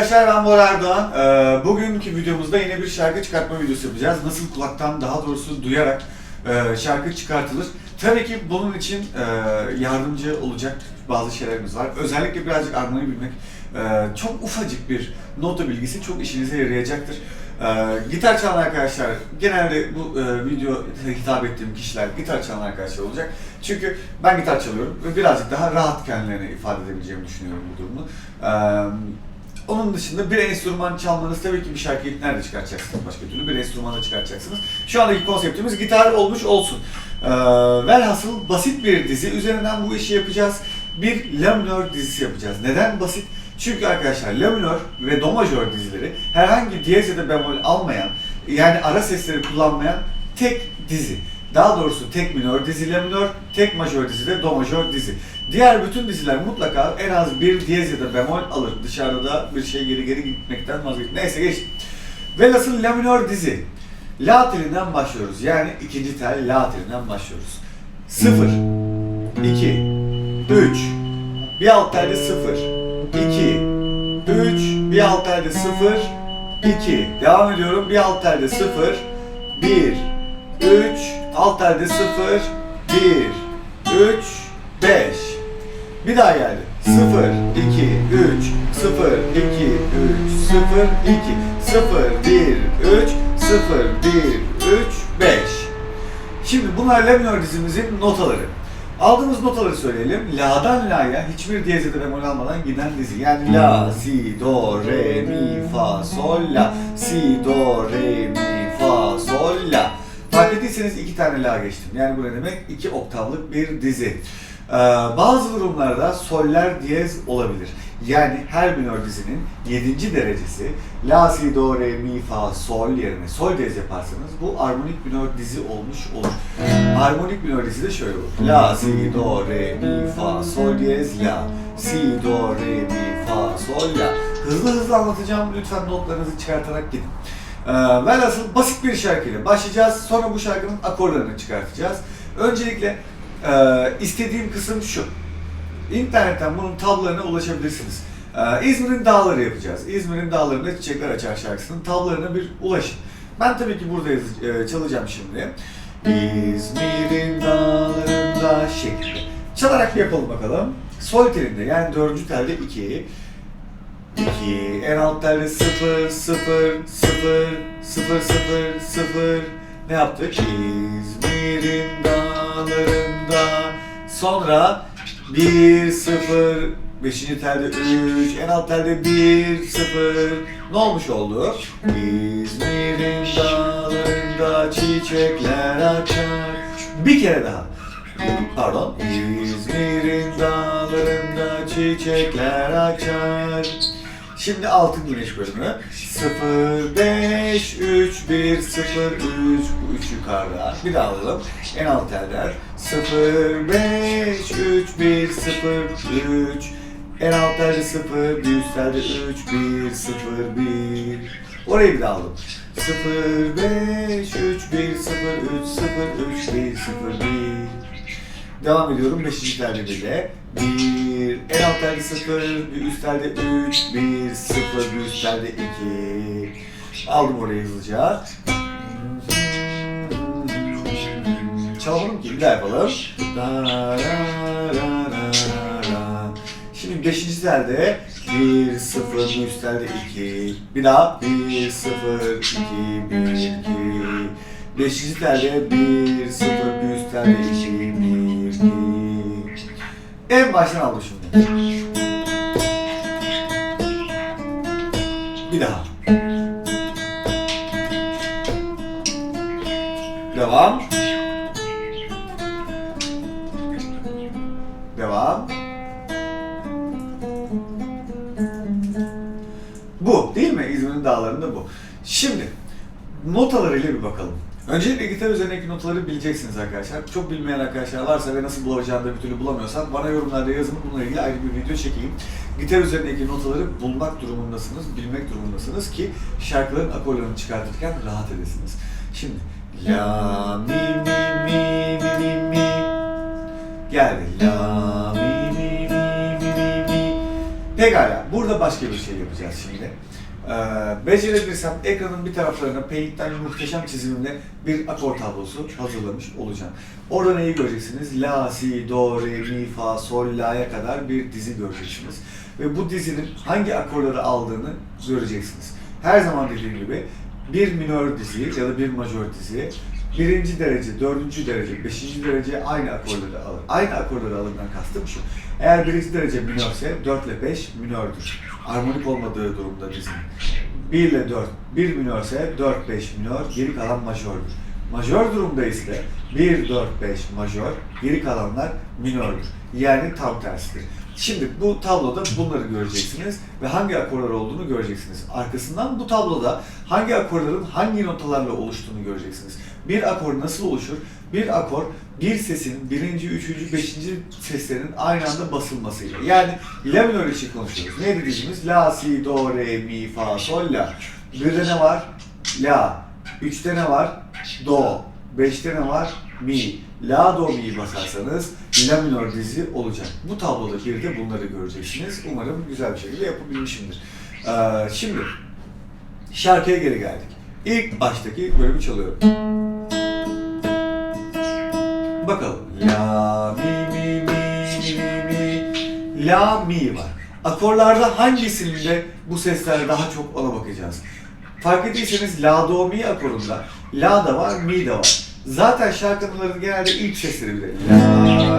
Arkadaşlar ben Bora Erdoğan. Ee, bugünkü videomuzda yine bir şarkı çıkartma videosu yapacağız. Nasıl kulaktan daha doğrusu duyarak e, şarkı çıkartılır. Tabii ki bunun için e, yardımcı olacak bazı şeylerimiz var. Özellikle birazcık armoni bilmek. e, çok ufacık bir nota bilgisi çok işinize yarayacaktır. E, gitar çalan arkadaşlar, genelde bu e, video hitap ettiğim kişiler gitar çalan arkadaşlar olacak. Çünkü ben gitar çalıyorum ve birazcık daha rahat kendilerini ifade edebileceğimi düşünüyorum bu durumu. E, onun dışında bir enstrüman çalmanız tabii ki bir şarkıyı nerede çıkartacaksınız başka türlü bir enstrümanda çıkartacaksınız. Şu andaki konseptimiz gitar olmuş olsun. Ee, velhasıl basit bir dizi üzerinden bu işi yapacağız. Bir la minör dizisi yapacağız. Neden basit? Çünkü arkadaşlar la minör ve do majör dizileri herhangi diyez ya da bemol almayan yani ara sesleri kullanmayan tek dizi. Daha doğrusu tek minör dizi minör, tek majör dizi de do majör dizi. Diğer bütün diziler mutlaka en az bir diyez ya da bemol alır. Dışarıda da bir şey geri geri gitmekten vazgeç. Neyse geç. Velhasıl la minör dizi. La telinden başlıyoruz. Yani ikinci tel la telinden başlıyoruz. 0, 2, 3, bir alt telde 0, 2, 3, bir alt telde 0, 2. Devam ediyorum. Bir alt telde 0, 1, 3, alt telde 0, 1, 3, 5. Bir daha geldi. 0, 2, 3, 0, 2, 3, 0, 2, 0, 1, 3, 0, 1, 3, 5. Şimdi bunlar la minör dizimizin notaları. Aldığımız notaları söyleyelim. La'dan La'ya hiçbir diyez ya da bemol almadan giden dizi. Yani La, Si, Do, Re, Mi, Fa, Sol, La. Si, Do, Re, Mi, Fa, Sol, La. Fark ettiyseniz iki tane La geçtim. Yani bu ne demek? İki oktavlık bir dizi. Ee, bazı durumlarda soller diyez olabilir. Yani her minör dizinin 7. derecesi La, Si, Do, Re, Mi, Fa, Sol yerine Sol diyez yaparsanız bu armonik minör dizi olmuş olur. Harmonik minör dizi de şöyle olur. La, Si, Do, Re, Mi, Fa, Sol diyez, La. Si, Do, Re, Mi, Fa, Sol, La. Hızlı hızlı anlatacağım. Lütfen notlarınızı çıkartarak gidin. Ee, velhasıl basit bir şarkıyla başlayacağız. Sonra bu şarkının akorlarını çıkartacağız. Öncelikle e, istediğim kısım şu. İnternetten bunun tablolarına ulaşabilirsiniz. Ee, İzmir'in dağları yapacağız. İzmir'in dağlarında çiçekler açar şarkısının tablolarına bir ulaşın. Ben tabii ki burada e, çalacağım şimdi. İzmir'in dağlarında şeklinde. Çalarak yapalım bakalım. Sol telinde yani dördüncü telde 2. 2. En alt telde 0, 0, 0, 0, 0, 0. Ne yaptık? İzmir'in dağlarında. Sonra 1, 0, 5. telde 3, en alt telde 1, 0. Ne olmuş oldu? İzmir'in dağlarında çiçekler açar. Bir kere daha. Pardon. İzmir'in dağlarında çiçekler açar. Şimdi altın güneş bölümü. 0, 5, 3, 1, 0, 3. Bu 3 yukarıda. Bir daha alalım. En alt telden. 0, 5, 3, 1, 0, 3. En alt telde 0, bir üst telde 3, 1, 0, 1. Orayı bir daha alalım. 0, 5, 3, 1, 0, 3, 0, 3, 1, 0, 1. Devam ediyorum 5. telde bile. 1, en alt telde 0, bir üst telde 3, 1, 0, bir üst telde 2. Aldım orayı hızlıca. Çalalım ki bir daha yapalım. Şimdi 5. telde 1, 0, bir üst telde 2. Bir daha 1, 0, 2, 1, 2. Beşinci telde 1, 0, bir üst telde 2, 1, 2. En baştan aldım şimdi. Bir daha. Devam. Devam. Bu değil mi? İzmir'in dağlarında bu. Şimdi notalarıyla bir bakalım. Öncelikle gitar üzerindeki notaları bileceksiniz arkadaşlar. Çok bilmeyen arkadaşlar varsa ve nasıl bulacağını da bir türlü bulamıyorsan bana yorumlarda yazın. Bununla ilgili ayrı bir video çekeyim. Gitar üzerindeki notaları bulmak durumundasınız, bilmek durumundasınız ki şarkıların akorlarını çıkartırken rahat edesiniz. Şimdi la mi mi mi mi mi mi geldi la mi mi mi mi mi mi Pekala, burada başka bir şey yapacağız şimdi. Ee, becerebilirsem ekranın bir taraflarına Paint'ten muhteşem çizimimle bir akor tablosu hazırlamış olacağım. Orada neyi göreceksiniz? La, si, do, re, mi, fa, sol, la'ya kadar bir dizi göreceksiniz. Ve bu dizinin hangi akorları aldığını göreceksiniz. Her zaman dediğim gibi bir minör dizi ya da bir majör dizi birinci derece, dördüncü derece, beşinci derece aynı akorları alır. Aynı akorları alırdan kastım şu. Eğer birinci derece minörse 4 ile 5 minördür. Armonik olmadığı durumda dizinin. 1 ile 4, 1 minörse 4, 5 minör, geri kalan majördür. Majör durumda ise 1, 4, 5 majör, geri kalanlar minördür. Yani tam tersidir. Şimdi bu tabloda bunları göreceksiniz ve hangi akorlar olduğunu göreceksiniz. Arkasından bu tabloda hangi akorların hangi notalarla oluştuğunu göreceksiniz. Bir akor nasıl oluşur? Bir akor bir sesin birinci, üçüncü, beşinci seslerinin aynı anda basılmasıyla. Yani la minör için konuşuyoruz. Neydi dizimiz? La, si, do, re, mi, fa, sol, la. Birde ne var? La. Üçte ne var? Do. Beşte ne var? Mi. La, do, mi'yi basarsanız la minör dizi olacak. Bu tabloda bir de bunları göreceksiniz. Umarım güzel bir şekilde yapabilmişimdir. Ee, şimdi şarkıya geri geldik. İlk baştaki bölümü çalıyorum. Bakalım. La, mi, mi, mi, mi, mi. La, mi var. Akorlarda hangisinde bu sesler daha çok ona bakacağız. Fark ettiyseniz La, Do, Mi akorunda La da var, Mi de var. Zaten şarkıların genelde ilk sesleri bile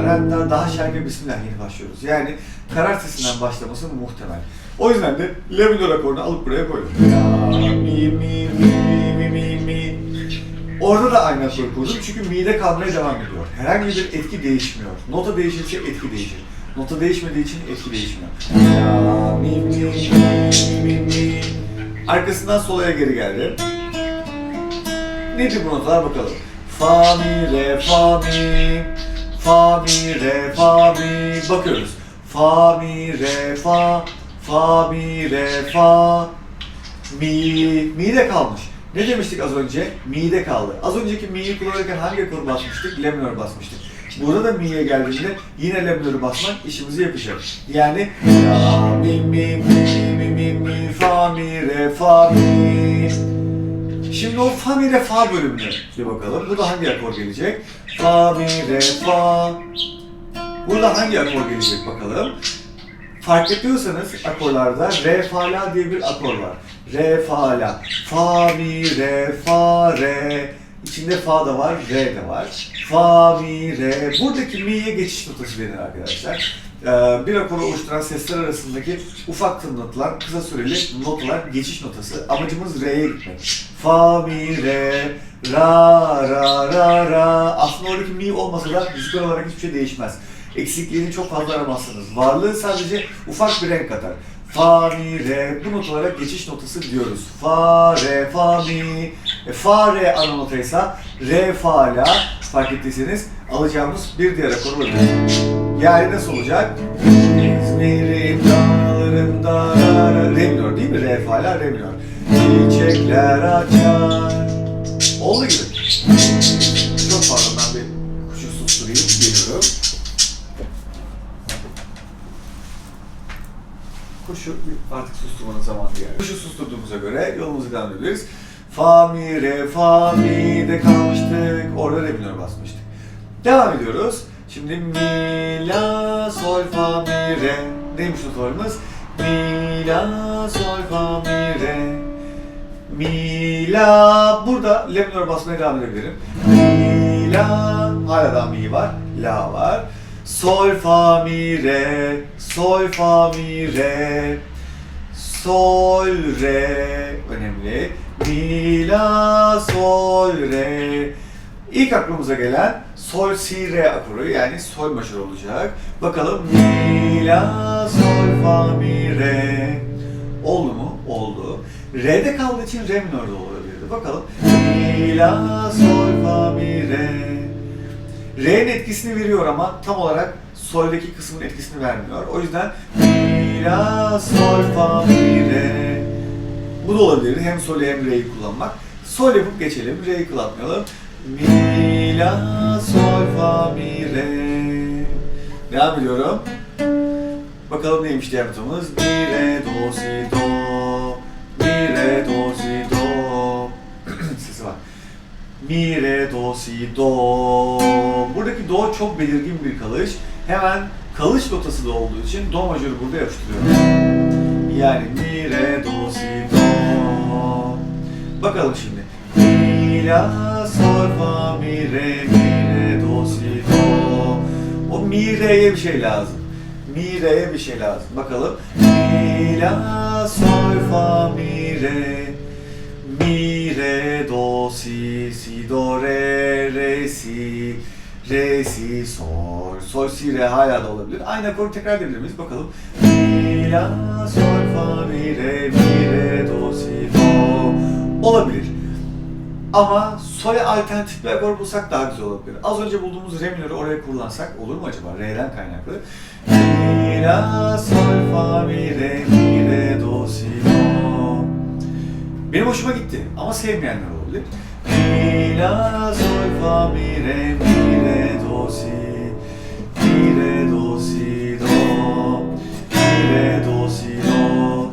La, da, daha şarkı Bismillah yeni başlıyoruz. Yani karar sesinden başlaması muhtemel. O yüzden de La minör akorunu alıp buraya koydum. La, mi, mi, mi, mi. Orada da aynı akoru kurdum çünkü mi'de kalmaya devam ediyor. Herhangi bir etki değişmiyor. Nota değişirse etki değişir. Nota değişmediği için etki değişmiyor. Arkasından solaya geri geldi. Nedir bu notalar bakalım. Fa, mi, re, fa, mi. Fa, mi, re, fa, mi. Bakıyoruz. Fa, mi, re, fa. Fa, mi, re, fa. Mi, mi de kalmış. Ne demiştik az önce? Mi'de kaldı. Az önceki mi'yi kullanırken hangi akor basmıştık? La minör basmıştık. Burada da mi'ye geldiğinde yine la minörü basmak işimizi yapacak. Yani la, mi, mi, mi, mi, mi, mi, fa, mi, re, fa, mi. Şimdi o fa, mi, re, fa bölümüne bir bakalım. Burada hangi akor gelecek? Fa, mi, re, fa. Burada hangi akor gelecek bakalım. Fark ediyorsanız akorlarda re fa la diye bir akor var. Re fa la. Fa mi re fa re. İçinde fa da var, re de var. Fa mi re. Buradaki mi'ye geçiş notası denir arkadaşlar. Ee, bir akoru oluşturan sesler arasındaki ufak tınlatılan kısa süreli notalar geçiş notası. Amacımız re'ye gitmek. Fa mi re ra ra ra ra. Aslında oradaki mi olmasa da müzikal olarak hiçbir şey değişmez eksikliğini çok fazla aramazsınız. Varlığı sadece ufak bir renk katar. Fa, mi, re, bu notalara geçiş notası diyoruz. Fa, re, fa, mi. E, fa, re ana notaysa, re, fa, la. Fark ettiyseniz alacağımız bir diğer akor var. Yani nasıl olacak? İzmir'in dağlarında. Re minör değil mi? Re, fa, la, re minör. Çiçekler açar. Artık susturmanın zamanı geldi. Kuşu susturduğumuza göre yolumuza devam edebiliriz. Fa, mi, re, fa, mi de kalmıştık. Orada re minör basmıştık. Devam ediyoruz. Şimdi mi, la, sol, fa, mi, re. Neymiş notalarımız? Mi, la, sol, fa, mi, re. Mi, la. Burada la minör basmaya devam edebilirim. Mi, la. Hala da mi var. La var. Sol, fa, mi, re. Sol, fa, mi, re. Sol, re. Önemli. Mi, la, sol, re. İlk aklımıza gelen sol, si, re akoru yani sol majör olacak. Bakalım mi, la, sol, fa, mi, re. Oldu mu? Oldu. Re'de kaldığı için re minör de olabilirdi. Bakalım. Mi, la, sol, fa, mi, re. Re'nin etkisini veriyor ama tam olarak sol'deki kısmın etkisini vermiyor. O yüzden mi, la, sol, fa, mi, re. Bu da olabilir. Hem sol'ü hem re'yi kullanmak. Sol yapıp geçelim. Re'yi kullanmayalım. Mi, la, sol, fa, mi, re. Devam ediyorum. Bakalım neymiş diğer notamız? Mi, re, do, si, do. Mi, re, do, si, do. Sesi var. Mi, re, do, si, do. Buradaki do çok belirgin bir kalış. Hemen kalış notası da olduğu için do majörü burada yapıştırıyorum. Yani mi, re, do, si, do. Bakalım şimdi. Mi, la, sol, fa, mi, re, mi, re, do, si, do. O mi, re'ye bir şey lazım. Mi, re'ye bir şey lazım. Bakalım. Mi, la, sol, fa, mi, re. Mi, re, do, si, si, do, re, re, si, re, si, sol, sol, si, re hala da olabilir. Aynı akoru tekrar edebilir miyiz? Bakalım. Mi, la, sol, fa, mi, re, mi, re, do, si, do. Olabilir. Ama sol'e alternatif bir akor bulsak daha güzel olabilir. Az önce bulduğumuz re minörü oraya kullansak olur mu acaba? Re'den kaynaklı. Mi, la, sol, fa, mi, re, mi, re, do, si, do. Benim hoşuma gitti ama sevmeyenler olabilir. Mi, la, sol, fa, mi, re, mi, mi, re, do, si, do, mi, re, do, si, do.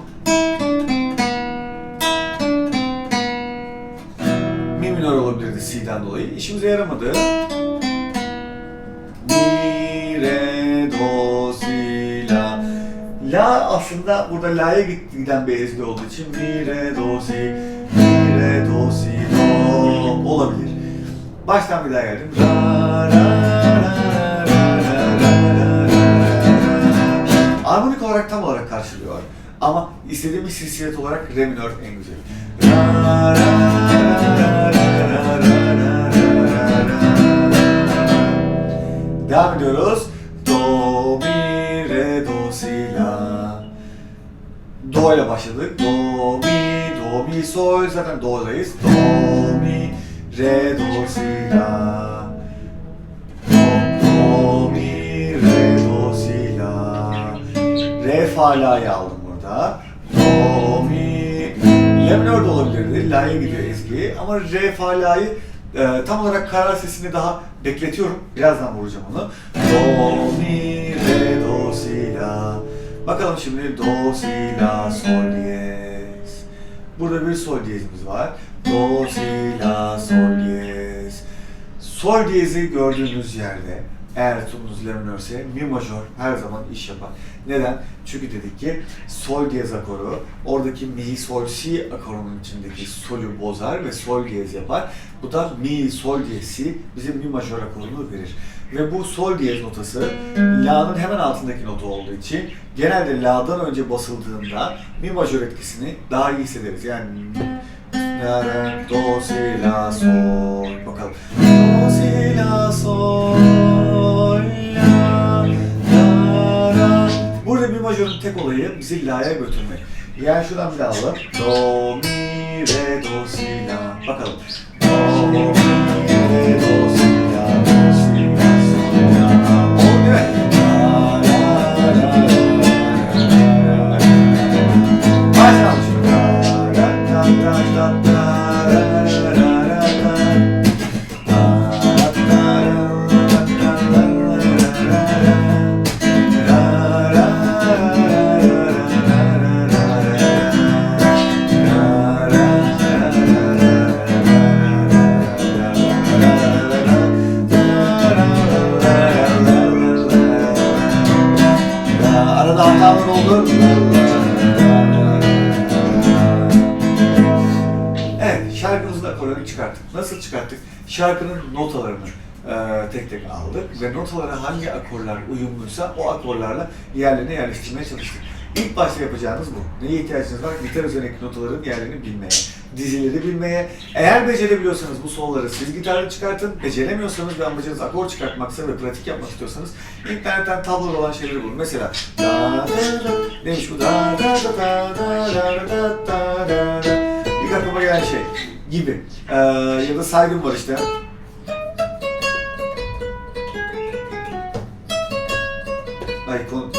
Mi minör olabilirdi C'den dolayı. İşimize yaramadı. Mi, re, do, si, la. La aslında burada la'ya giden bir ezgi olduğu için mi, re, do, si, mi, re, do, si, do olabilir. Baştan bir daha geldim. Ra, ra, Armonik olarak tam olarak karşılıyor. Ama istediğim bir silsilet olarak re minör en güzeli. Devam ediyoruz. Do, mi, re, do, si, la. Do ile başladık. Do, mi, do, mi, sol. Zaten do'dayız. Do, mi, re, do, si, la. Re, fa, la'yı aldım burada. Do, mi, la minör de olabilirdi. La'ya gidiyor ezgi. Ama re, fa, la'yı e, tam olarak karar sesini daha bekletiyorum. Birazdan vuracağım onu. Do, mi, re, do, si, la. Bakalım şimdi do, si, la, sol, diyez. Burada bir sol diyezimiz var. Do, si, la, sol, diyez. Sol diyezi gördüğünüz yerde eğer tonunuz la minörse mi majör her zaman iş yapar. Neden? Çünkü dedik ki sol diyez akoru oradaki mi sol si akorunun içindeki solü bozar ve sol diyez yapar. Bu da mi sol diyez si bize mi majör akorunu verir. Ve bu sol diyez notası la'nın hemen altındaki nota olduğu için genelde la'dan önce basıldığında mi majör etkisini daha iyi hissederiz. Yani La, re, do, si, la, sol. Bakalım. Majörün tek olayı bizi la'ya götürmek. Yani şuradan bir daha alalım. Do, mi, re, do, si, la. Bakalım. Do, mi, re, do, si, Arada hatalar. Evet, şarkımızın akorlarını çıkarttık. Nasıl çıkarttık? Şarkının notalarını e, tek tek aldık ve notalara hangi akorlar uyumluysa o akorlarla yerlerine yerleştirmeye çalıştık. İlk başta yapacağınız bu. Neye ihtiyacınız var? Gitar üzerindeki notaların yerlerini bilmeye, dizileri bilmeye. Eğer becerebiliyorsanız bu solları siz gitarla çıkartın. Beceremiyorsanız ve amacınız akor çıkartmaksa ve pratik yapmak istiyorsanız internetten tablolar olan şeyleri bulun. Mesela da neymiş bu da da da da da da da da da da aklıma gelen şey gibi. Ee, ya da saygın var işte. Ay konu...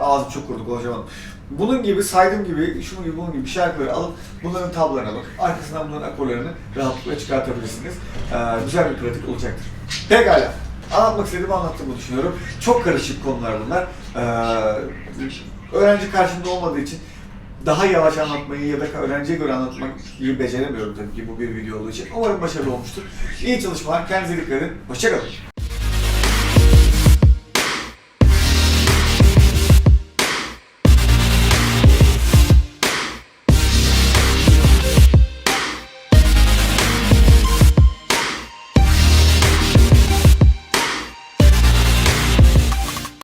Ağzım çok kurudu konuşamadım. Bunun gibi saydığım gibi, şunun gibi bunun gibi şarkıları alıp bunların tablolarına bakıp arkasından bunların akorlarını rahatlıkla çıkartabilirsiniz. Ee, güzel bir pratik olacaktır. Pekala. Anlatmak istediğimi anlattığımı düşünüyorum. Çok karışık konular bunlar. Ee, öğrenci karşımda olmadığı için daha yavaş anlatmayı ya da öğrenciye göre anlatmayı beceremiyorum tabii ki bu bir video olduğu için. Umarım başarılı olmuştur. İyi çalışmalar, kendinize dikkat edin. Hoşçakalın.